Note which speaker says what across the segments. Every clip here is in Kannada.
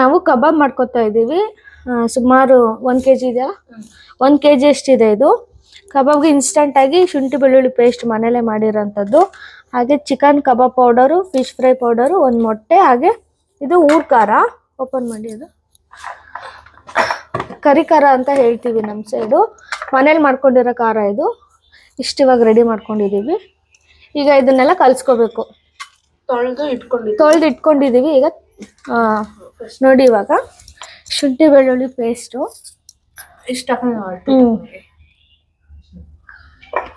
Speaker 1: ನಾವು ಕಬಾಬ್ ಮಾಡ್ಕೊತಾ ಇದ್ದೀವಿ. ಸುಮಾರು ಒಂದು ಕೆ ಜಿ ಇದೆಯಾ? ಒಂದು ಕೆ ಜಿ ಅಷ್ಟಿದೆ ಇದು? ಕಬಾಬ್ಗೆ ಇನ್ಸ್ಟಂಟ್ ಆಗಿ ಶುಂಠಿ ಬೆಳ್ಳುಳ್ಳಿ ಪೇಸ್ಟ್ ಮನೇಲೆ ಮಾಡಿರೋಂಥದ್ದು. ಹಾಗೆ chicken kebab powder fish fry powder ಒಂದು ಮೊಟ್ಟೆ ಹಾಗೆ ಇದು ಊರ್ ಖಾರ. ಓಪನ್ ಮಾಡಿ ಅದು. ಕರಿ ಖಾರ ಅಂತ ಹೇಳ್ತೀವಿ ನಮ್ಮ ಸೈಡು ಮನೇಲಿ ಮಾಡ್ಕೊಂಡಿರೋ ಖಾರ ಇದು. ಇಷ್ಟು ಇವಾಗ ರೆಡಿ ಮಾಡ್ಕೊಂಡಿದ್ದೀವಿ ಈಗ ಇದನ್ನೆಲ್ಲ ಕಲಿಸ್ಕೋಬೇಕು.
Speaker 2: ತೊಳೆದು ಇಟ್ಕೊಂಡು
Speaker 1: ತೊಳೆದು ಇಟ್ಕೊಂಡಿದ್ದೀವಿ ಈಗ ನೋಡಿ ಇವಾಗ ಶುಂಠಿ ಬೆಳ್ಳುಳ್ಳಿ ಪೇಸ್ಟು
Speaker 2: ಇಷ್ಟ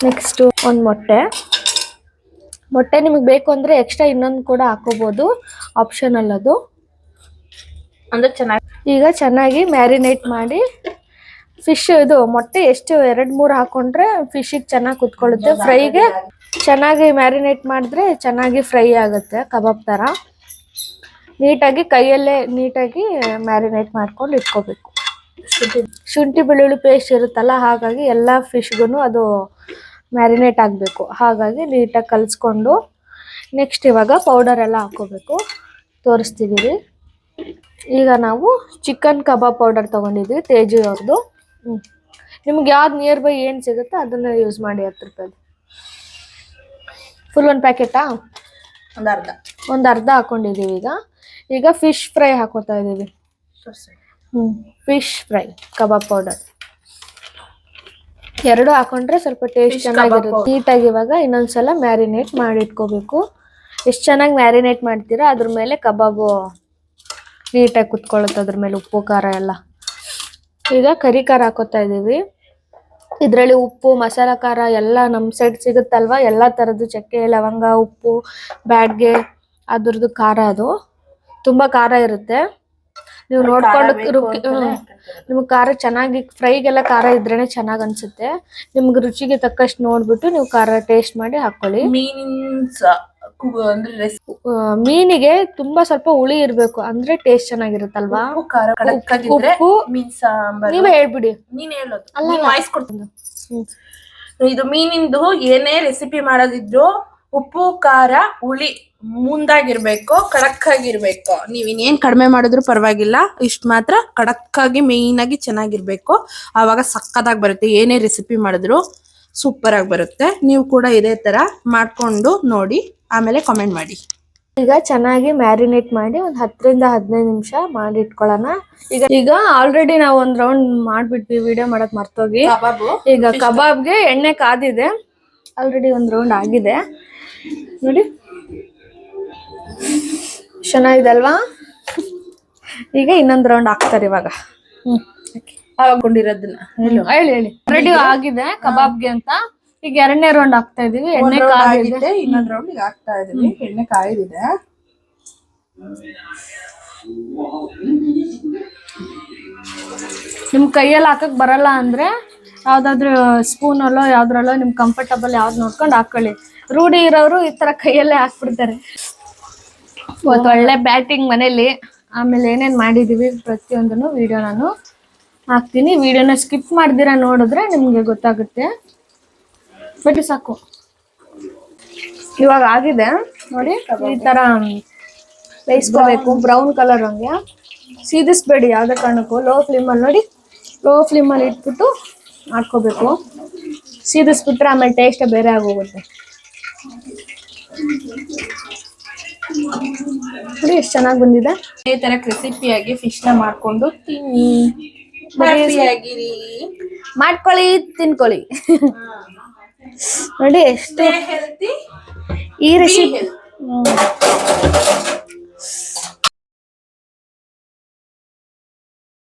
Speaker 1: ನೆಕ್ಸ್ಟು ಒಂದು ಮೊಟ್ಟೆ. ಮೊಟ್ಟೆ ನಿಮಗೆ ಬೇಕು ಅಂದರೆ ಎಕ್ಸ್ಟ್ರಾ ಇನ್ನೊಂದು ಕೂಡ ಹಾಕೋಬೋದು. ಆಪ್ಷನಲ್ ಅದು.
Speaker 2: ಅಂದರೆ ಚೆನ್ನಾಗಿ
Speaker 1: ಈಗ ಚೆನ್ನಾಗಿ ಮ್ಯಾರಿನೇಟ್ ಮಾಡಿ ಫಿಶ್ ಇದು ಮೊಟ್ಟೆ ಎಷ್ಟು ಎರಡು ಮೂರು ಹಾಕೊಂಡ್ರೆ ಫಿಶಿಗೆ ಚೆನ್ನಾಗಿ ಕುತ್ಕೊಳ್ಳುತ್ತೆ. ಫ್ರೈಗೆ ಚೆನ್ನಾಗಿ ಮ್ಯಾರಿನೇಟ್ ಮಾಡಿದ್ರೆ ಚೆನ್ನಾಗಿ ಫ್ರೈ ಆಗುತ್ತೆ ಕಬಾಬ್ ಥರ ನೀಟಾಗಿ ಕೈಯಲ್ಲೇ ನೀಟಾಗಿ ಮ್ಯಾರಿನೇಟ್ ಮಾಡ್ಕೊಂಡು ಇಟ್ಕೋಬೇಕು. ಶುಂಠಿ ಬೆಳ್ಳುಳ್ಳಿ ಪೇಸ್ಟ್ ಇರುತ್ತಲ್ಲ ಹಾಗಾಗಿ ಎಲ್ಲ ಫಿಶ್ಗೂ ಅದು ಮ್ಯಾರಿನೇಟ್ ಆಗಬೇಕು. ಹಾಗಾಗಿ ನೀಟಾಗಿ ಕಲಿಸ್ಕೊಂಡು ನೆಕ್ಸ್ಟ್ ಇವಾಗ ಪೌಡರ್ ಎಲ್ಲ ಹಾಕೋಬೇಕು ತೋರಿಸ್ತೀವಿ ಈಗ ನಾವು ಚಿಕನ್ ಕಬಾಬ್ ಪೌಡರ್ ತೊಗೊಂಡಿದ್ವಿ ತೇಜು ಅವ್ರದ್ದು ನಿಮ್ಗೆ ಯಾವ್ದು ನಿಯರ್ ಬೈ ಏನು ಸಿಗುತ್ತೋ ಅದನ್ನು ಯೂಸ್ ಮಾಡಿ ಹತ್ತು ರೂಪಾಯಿ ಫುಲ್ ಒಂದು ಪ್ಯಾಕೆಟಾ
Speaker 2: ಒಂದು ಅರ್ಧ.
Speaker 1: ಒಂದು ಅರ್ಧ ಹಾಕ್ಕೊಂಡಿದ್ದೀವಿ ಈಗ. ಈಗ ಫಿಶ್ ಫ್ರೈ ಹಾಕೋತಾ ಇದ್ದೀವಿ. ಹ್ಞೂ ಫಿಶ್ ಫ್ರೈ ಕಬಾಬ್ ಪೌಡರ್ ಎರಡು ಹಾಕೊಂಡ್ರೆ ಸ್ವಲ್ಪ ಟೇಸ್ಟ್ ಚೆನ್ನಾಗಿರುತ್ತೆ. ನೀಟಾಗಿ ಇವಾಗ ಇನ್ನೊಂದ್ಸಲ ಮ್ಯಾರಿನೇಟ್ ಮಾಡಿ ಇಟ್ಕೋಬೇಕು ಎಷ್ಟು ಚೆನ್ನಾಗಿ ಮ್ಯಾರಿನೇಟ್ ಮಾಡ್ತೀರಾ ಅದ್ರ ಮೇಲೆ ಕಬಾಬು ನೀಟಾಗಿ ಕುತ್ಕೊಳ್ಳುತ್ತೆ ಅದ್ರ ಮೇಲೆ ಉಪ್ಪು ಖಾರ ಎಲ್ಲ. ಈಗ ಕರಿ ಖಾರ ಹಾಕೋತಾ ಇದ್ದೀವಿ. ಇದರಲ್ಲಿ ಉಪ್ಪು ಮಸಾಲ ಖಾರ ಎಲ್ಲ ನಮ್ಮ ಸೈಡ್ ಸಿಗುತ್ತಲ್ವ? ಎಲ್ಲ ಥರದ್ದು ಚಕ್ಕೆ ಲವಂಗ ಉಪ್ಪು ಬ್ಯಾಡ್ಗೆ ಅದ್ರದ್ದು ಖಾರ ಅದು. ತುಂಬ ಖಾರ ಇರುತ್ತೆ. ನೀವು ನೋಡ್ಕೊಂಡು ನಿಮ್ಗೆ ಖಾರ ಚೆನ್ನಾಗಿ ಫ್ರೈಗೆಲ್ಲ ಖಾರ ಇದ್ರೇನೆ ಚೆನ್ನಾಗಿ ಅನ್ಸುತ್ತೆ. ನಿಮ್ಗೆ ರುಚಿಗೆ ತಕ್ಕಷ್ಟು ನೋಡ್ಬಿಟ್ಟು ನೀವು ಖಾರ ಟೇಸ್ಟ್ ಮಾಡಿ ಹಾಕೊಳ್ಳಿ.
Speaker 2: ಮೀನಿನ
Speaker 1: ಮೀನಿಗೆ ತುಂಬಾ ಸ್ವಲ್ಪ ಹುಳಿ ಇರ್ಬೇಕು. ಅಂದ್ರೆ ಟೇಸ್ಟ್ ಚೆನ್ನಾಗಿರುತ್ತಲ್ವಾ?
Speaker 2: ಉಪ್ಪು ಮೀನ್
Speaker 1: ನೀವೇ ಹೇಳ್ಬಿಡಿ.
Speaker 2: ನೀನ್ ಹೇಳೋದು.
Speaker 1: ಅಲ್ಲ,
Speaker 2: ವಾಯ್ಸ್ ಕೊಡ್ತೀನಿ. ಇದು ಮೀನಿಂದು ಏನೇ ರೆಸಿಪಿ ಮಾಡೋದಿದ್ರು ಉಪ್ಪು ಖಾರ ಹುಳಿ ಮುಂದಾಗಿರ್ಬೇಕು ಕಡಕ್ ಆಗಿರ್ಬೇಕು ನೀವ್ ಇನ್ನೇನ್ ಕಡಿಮೆ ಮಾಡಿದ್ರು ಪರವಾಗಿಲ್ಲ ಇಷ್ಟ ಮಾತ್ರ ಕಡಕ್ ಆಗಿ ಮೇಯ್ನ್ ಆಗಿ ಚೆನ್ನಾಗಿರ್ಬೇಕು. ಆವಾಗ ಸಕ್ಕದಾಗಿ ಬರುತ್ತೆ. ಏನೇ ರೆಸಿಪಿ ಮಾಡಿದ್ರು ಸೂಪರ್ ಆಗಿ ಬರುತ್ತೆ. ನೀವು ಕೂಡ ಇದೇ ತರ ಮಾಡ್ಕೊಂಡು ನೋಡಿ ಆಮೇಲೆ ಕಾಮೆಂಟ್ ಮಾಡಿ.
Speaker 1: ಈಗ ಚೆನ್ನಾಗಿ ಮ್ಯಾರಿನೇಟ್ ಮಾಡಿ ಒಂದ್ ಹತ್ತರಿಂದ ಹದಿನೈದು ನಿಮಿಷ ಮಾಡಿ ಇಟ್ಕೊಳ್ಳೋಣ ಈಗ ಈಗ ಆಲ್ರೆಡಿ ನಾವು ಒಂದ್ ರೌಂಡ್ ಮಾಡ್ಬಿಟ್ವಿ. ವಿಡಿಯೋ ಮಾಡಕ್ ಮರ್ತೋಗಿ. ಈಗ ಕಬಾಬ್ಗೆ ಎಣ್ಣೆ ಕಾದಿದೆ. ಆಲ್ರೆಡಿ ಒಂದ್ ರೌಂಡ್ ಆಗಿದೆ. ನೋಡಿ. ಚೆನ್ನಾಗಿದೆ ಅಲ್ವಾ ಈಗ ಇನ್ನೊಂದು ರೌಂಡ್ ಹಾಕ್ತಾರೆ ಇವಾಗ. ಹ್ಮ್
Speaker 2: ಹಾಕೊಂಡಿರೋದನ್ನ
Speaker 1: ಹೇಳಿ. ಹೇಳಿ ಹೇಳಿ. ರೆಡಿ ಆಗಿದೆ ಕಬಾಬ್ಗೆ ಅಂತ. ಈಗ ಎರಡನೇ ರೌಂಡ್ ಹಾಕ್ತಾ ಇದೀವಿ. ಎಣ್ಣೆ ಕಾಯಿದೆ
Speaker 2: ಆಗಿದೆ ಇನ್ನೊಂದ್ ರೌಂಡ್ ಈಗ ಹಾಕ್ತಾ ಇದೀವಿ. ಎಣ್ಣೆ ಕಾಯ್ದಿದೆ
Speaker 1: ನಿಮ್ ಕೈಯಲ್ಲಿ ಹಾಕಕ್ ಬರಲ್ಲ ಅಂದ್ರೆ ಯಾವ್ದಾದ್ರು ಸ್ಪೂನ್ ಅಲ್ಲೋ ಯಾವ್ದ್ರಲ್ಲೋ ನಿಮ್ ಕಂಫರ್ಟಬಲ್ ಯಾವ್ದು ನೋಡ್ಕೊಂಡು ಹಾಕೊಳ್ಳಿ. ರೂಢಿ ಇರೋರು ಈ ತರ ಕೈಯಲ್ಲೇ ಹಾಕ್ಬಿಡ್ತಾರೆ. ಇವತ್ತು ಒಳ್ಳೆ ಬ್ಯಾಟಿಂಗ್ ಮನೇಲಿ ಆಮೇಲೆ ಏನೇನ್ ಮಾಡಿದೀವಿ ಪ್ರತಿಯೊಂದನ್ನು ವಿಡಿಯೋ ನಾನು ಹಾಕ್ತೀನಿ. ವಿಡಿಯೋನ ಸ್ಕಿಪ್ ಮಾಡ್ದಿರ ನೋಡಿದ್ರೆ ನಿಮ್ಗೆ ಗೊತ್ತಾಗುತ್ತೆ. ಬಟ್ ಸಾಕು. ಇವಾಗ ಆಗಿದೆ. ನೋಡಿ, ಈ ತರ ಬೇಯಿಸ್ಕೋಬೇಕು. ಬ್ರೌನ್ ಕಲರ್ ಹಂಗೆ. ಸೀದಿಸ್ಬೇಡಿ ಯಾವುದೇ ಕಾರಣಕ್ಕೂ. ಲೋ ಫ್ಲೇಮಲ್ಲಿ ನೋಡಿ ಲೋ ಫ್ಲೇಮಲ್ಲಿ ಇಟ್ಬಿಟ್ಟು ಮಾಡ್ಕೋಬೇಕು ಸೀದಿಸ್ಬಿಟ್ರೆ ಆಮೇಲೆ ಟೇಸ್ಟ್ ಬೇರೆ ಆಗೋಗುತ್ತೆ. ನೋಡಿ ಎಷ್ಟು ಚೆನ್ನಾಗಿ ಬಂದಿದೆ.
Speaker 2: ಇದೇ ತರ ರೆಸಿಪಿಯಾಗಿ ಫಿಶ್ನ ಮಾಡ್ಕೊಂಡು ತಿನ್ನಿ. ಆಗಿರಿ.
Speaker 1: ಮಾಡ್ಕೊಳ್ಳಿ ತಿನ್ಕೊಳ್ಳಿ. ನೋಡಿ ಎಷ್ಟು ಈ ರೆಸಿಪಿ